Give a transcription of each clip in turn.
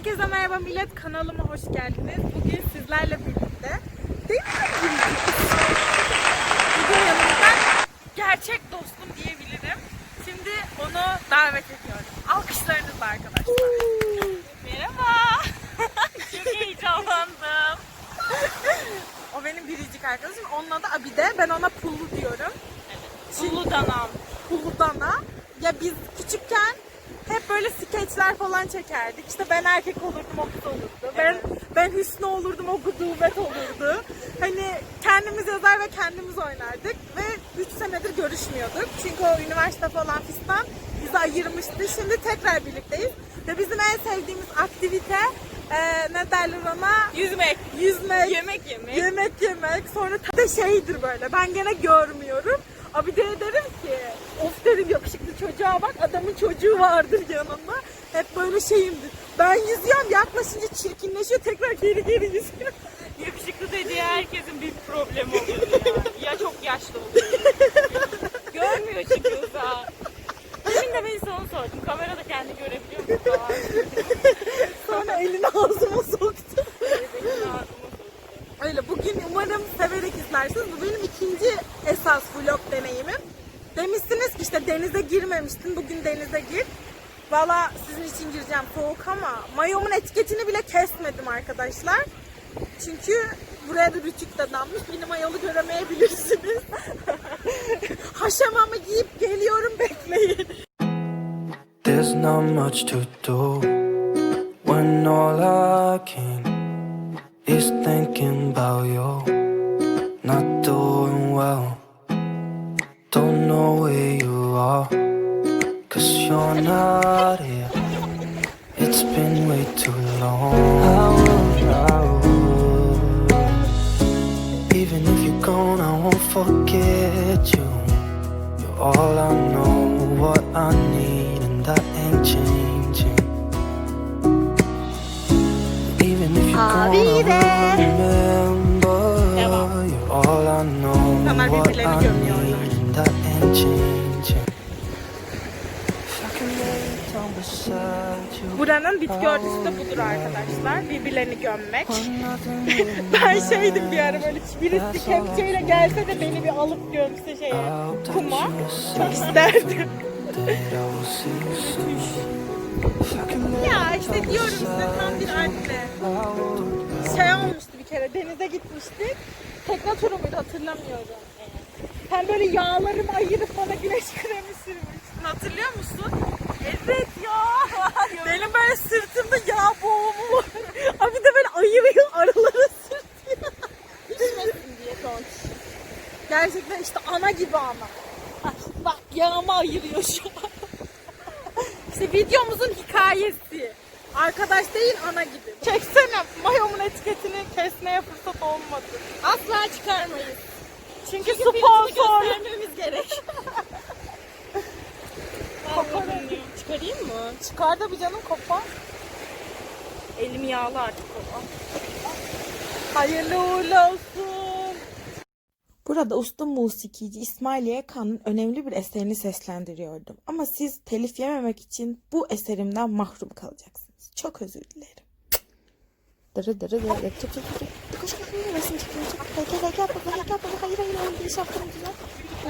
Herkese merhaba millet kanalıma hoş geldiniz. Bugün sizlerle birlikte değil mi? Bugün yanımda gerçek dostum diyebilirim. Şimdi onu davet ediyorum. Alkışlarınızla arkadaşlar. Merhaba. Çok heyecanlandım. o benim biricik arkadaşım. Onun adı Abide. Ben ona Pullu diyorum. Pullu Danam. Pullu Dana. Ya biz küçükken hep böyle skeçler falan çekerdik. İşte ben erkek olurdum, o kız olurdu. Ben ben Hüsnü olurdum, o gudubet olurdu. Hani kendimiz yazar ve kendimiz oynardık. Ve 3 senedir görüşmüyorduk. Çünkü o üniversite falan fistan bizi ayırmıştı. Şimdi tekrar birlikteyiz. Ve bizim en sevdiğimiz aktivite eee ne derler ona? Yüzmek, Yüzmek. yemek yemek. Yemek yemek. Sonra da şeydir böyle. Ben gene görmüyorum. Abi de derim ki of derim yakışıklı çocuğa bak adamın çocuğu vardır yanında. Hep böyle şeyimdir. Ben yüzüyorum yaklaşınca çirkinleşiyor tekrar geri geri yüzüyor. Yakışıklı dediği herkesin bir problemi oluyor ya. Ya çok yaşlı oluyor. Görmüyor çünkü uzağa. Demin de ben sana sordum. Kamerada kendi görebiliyor musun falan. Sonra elini ağzıma soktu. Elini ağzıma soktu. Öyle bugün umarım severek izlersiniz. Bu benim ikinci esas vlog işte denize girmemiştin. Bugün denize gir. Valla sizin için gireceğim soğuk ama mayomun etiketini bile kesmedim arkadaşlar. Çünkü buraya da rütük de dammış. Benim mayolu göremeyebilirsiniz. Haşamamı giyip geliyorum bekleyin. There's not much to do when all I can is thinking about you. Not doing well, don't know cause you're not here. It's been way too long. I would, I would. Even if you're gone, I won't forget you. You're all I know, what I need, and that ain't changing. Even if you're gone, I will remember. You're all I know, what I need, and that ain't changing. Buranın bitki örtüsü de budur arkadaşlar. Birbirlerini gömmek. Ben şeydim bir ara böyle birisi kepçeyle gelse de beni bir alıp gömse şeye kuma. Çok isterdim. Ya işte diyorum size tam bir anne. Şey olmuştu bir kere denize gitmiştik. Tekne turu muydu hatırlamıyorum. Sen böyle yağlarımı ayırıp bana güneş kremi sürmüştün hatırlıyor musun? Evet ya. Benim böyle sırtımda yağ boğumu var. Abi de böyle ayırıyor aralara sürtüyor. Düşmesin diye son. Gerçekten işte ana gibi ana. Bak, bak yağımı ayırıyor şu an. İşte videomuzun hikayesi. Arkadaş değil ana gibi. Çeksene mayomun etiketini kesmeye fırsat olmadı. Asla çıkarmayız. Çünkü, sponsor. göstermemiz gerek. Çıkarayım mı? Çıkar da bir canım kopar. Elim yağlı artık baba. Hayırlı uğurlu olsun. Burada usta musikici İsmail Yakan'ın önemli bir eserini seslendiriyordum. Ama siz telif yememek için bu eserimden mahrum kalacaksınız. Çok özür dilerim. Dırı dırı dırı. Çık çık çık. Koş koş koş. Resim çekiyor. Çık. Gel gel gel. Baba gel baba. Hayır hayır. hayır. Bir şapkamı güzel.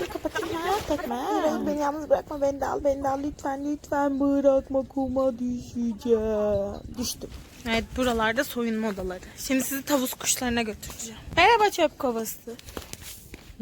Dur kapatayım ha. Tekme. Hayır, beni yalnız bırakma. Beni de al. Beni de al. Lütfen lütfen bırakma. Kuma düşeceğim. Düştüm. Evet buralarda soyunma odaları. Şimdi sizi tavus kuşlarına götüreceğim. Merhaba çöp kovası.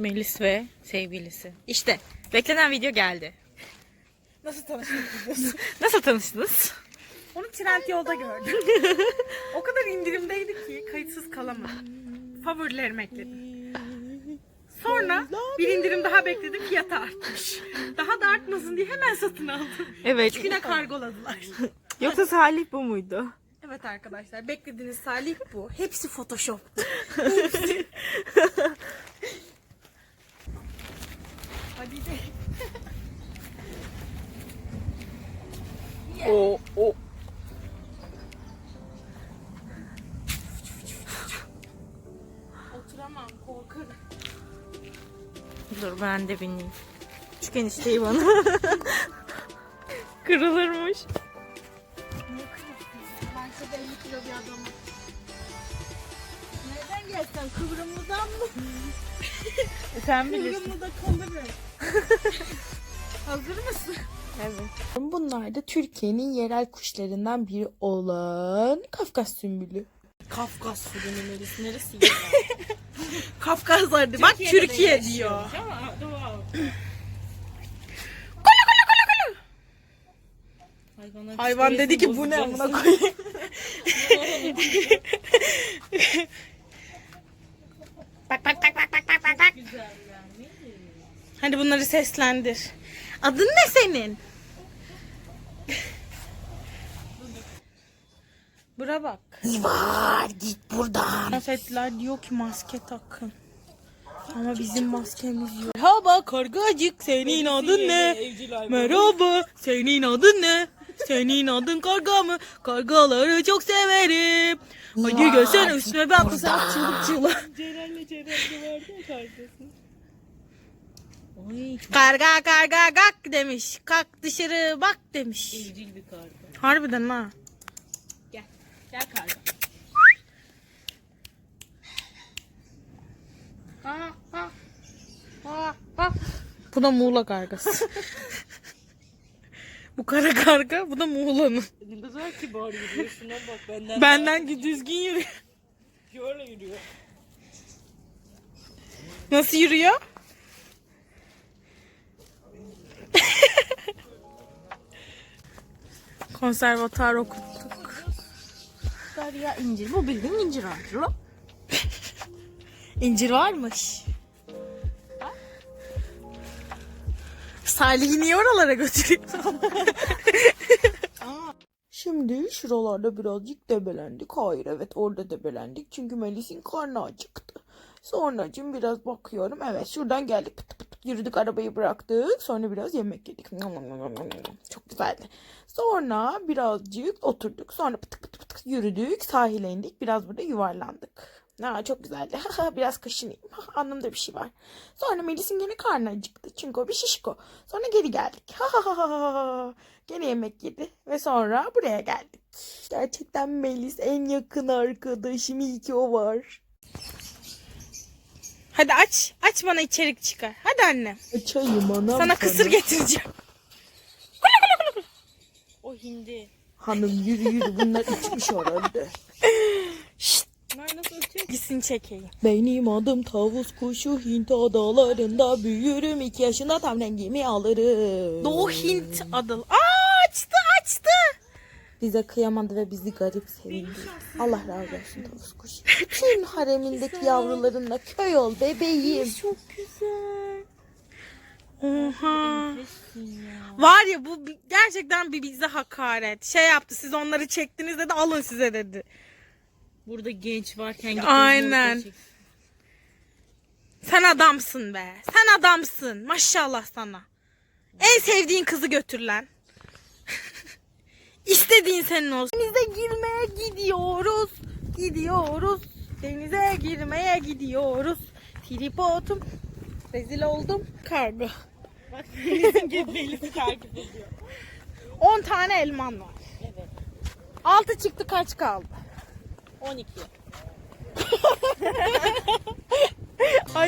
Melis ve sevgilisi. İşte beklenen video geldi. Nasıl tanıştınız? Nasıl tanıştınız? Onu trend yolda gördüm. o kadar indirimdeydi ki kayıtsız kalamadım. Favorilerimi ekledim. Sonra bir indirim daha bekledim fiyatı artmış. Daha da artmasın diye hemen satın aldım. Evet. Üç güne kargoladılar. Yoksa Salih bu muydu? Evet arkadaşlar beklediğiniz Salih bu. Hepsi Photoshop. Hadi ben de bineyim. Küçük enişteyi bana. Kırılırmış. Ben arkada 50 kilo bir adamı. Nereden gelsen kıvrımlıdan mı? Sen bilirsin. Kıvrımlıda kalırım. Hazır mısın? Evet. Bunlar da Türkiye'nin yerel kuşlarından biri olan Kafkas sümbülü. Kafkas fırını neresi? Neresi ya? Kafkaslar diyor. Bak Türkiye yaşıyoruz diyor. Ama doğal. Hayvana Hayvan dedi ki bu ne psikolojisini amına koyayım. Bak bak bak bak bak bak bak. bak. Güzel yani. Hadi bunları seslendir. Adın ne senin? Bura bak. Var git buradan. Afetler diyor ki maske takın. Ama bizim maskemiz yok. Merhaba kargacık senin adın ne? Merhaba senin adın ne? Senin adın karga mı? Kargaları çok severim. Hadi gelsene üstüme ben kızar çığlık çığlık. Ceren'le Ceren'de vardı ya kargası. Ay çok Karga karga gak demiş. Kalk dışarı bak demiş. evcil bir karga. Harbiden ha. Gel. Karga. Bu da Muğla kargası. bu kara karga bu da Muğla'nın. Ne kadar kibar yürüyor. Şuna bak benden. Benden düzgün yürüyor. Şöyle yürüyor. Nasıl yürüyor? Konservatuar okuttuk. Derya incir. Bu bildiğin incir ağacı. İncir varmış. Salih'i niye oralara götürüyorsun? Şimdi şuralarda birazcık debelendik. Hayır evet orada debelendik. Çünkü Melis'in karnı acıktı. Sonracığım biraz bakıyorum. Evet şuradan geldik pıt pıt yürüdük arabayı bıraktık. Sonra biraz yemek yedik. Çok güzeldi. Sonra birazcık oturduk. Sonra pıt pıt pıt pıt yürüdük. Sahile indik. Biraz burada yuvarlandık. Ha, çok güzeldi. Biraz kaşınayım. Anlamda bir şey var. Sonra Melis'in gene karnı acıktı. Çünkü o bir şişko. Sonra geri geldik. Ha ha ha ha ha. Gene yemek yedi. Ve sonra buraya geldik. Gerçekten Melis en yakın arkadaşım. İyi ki o var. Hadi aç. Aç bana içerik çıkar. Hadi annem. Açayım anam Sana kısır getireceğim. O hindi. Hanım yürü yürü bunlar içmiş herhalde. Bunlar nasıl ötüyor? Gitsin çekeyim. Benim adım tavus kuşu Hint adalarında büyürüm. iki yaşında tam rengimi alırım. Doğu Hint adalı. Aa açtı. Bize kıyamadı ve bizi garip sevindi. Allah razı olsun tavus kuşu. Bütün haremindeki yavrularınla köy ol bebeğim. Çok güzel. Oha. Var ya bu gerçekten bir bize hakaret. Şey yaptı siz onları çektiniz dedi alın size dedi. Burada genç varken Aynen. Sen adamsın be. Sen adamsın. Maşallah sana. En sevdiğin kızı götür lan. İstediğin senin olsun. Denize girmeye gidiyoruz. Gidiyoruz. Denize girmeye gidiyoruz. Tripodum. Rezil oldum. Kargo. Bak Melis'in takip ediyor. 10 tane elman var. Evet. 6 çıktı kaç kaldı? 12.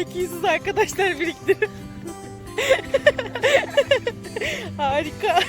IQ'suz arkadaşlar biriktirin. Harika.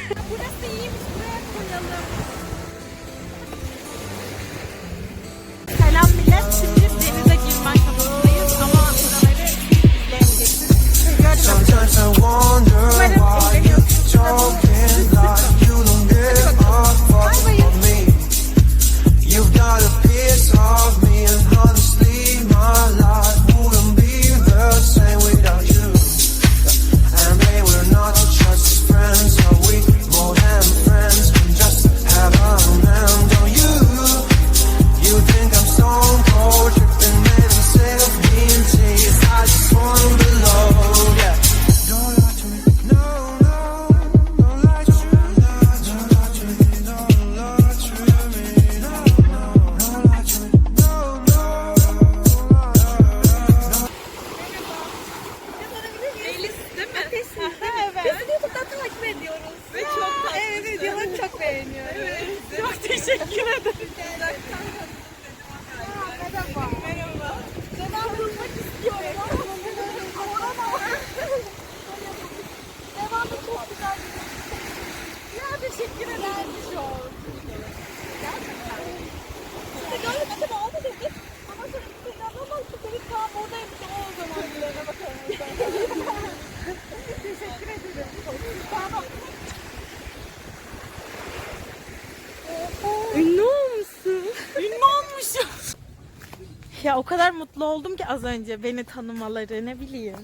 Ya o kadar mutlu oldum ki az önce beni tanımaları ne bileyim.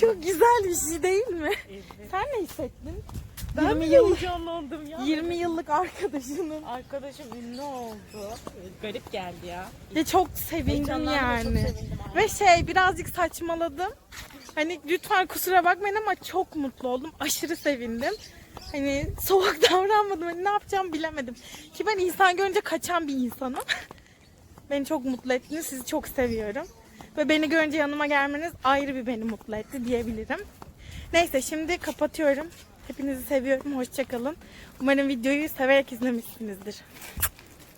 Çok güzel bir şey değil mi? Sen ne hissettin? Ben 20 bile yıl heyecanlandım ya. 20 yıllık arkadaşının. Arkadaşım ünlü oldu. Garip geldi ya. Ya çok sevindim yani. çok sevindim. Ve şey birazcık saçmaladım. Hani lütfen kusura bakmayın ama çok mutlu oldum. Aşırı sevindim. Hani soğuk davranmadım. Hani ne yapacağımı bilemedim. Ki ben insan görünce kaçan bir insanım. Beni çok mutlu ettiniz. Sizi çok seviyorum. Ve beni görünce yanıma gelmeniz ayrı bir beni mutlu etti diyebilirim. Neyse şimdi kapatıyorum. Hepinizi seviyorum. Hoşçakalın. Umarım videoyu severek izlemişsinizdir.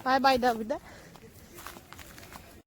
Bay bay da bir de.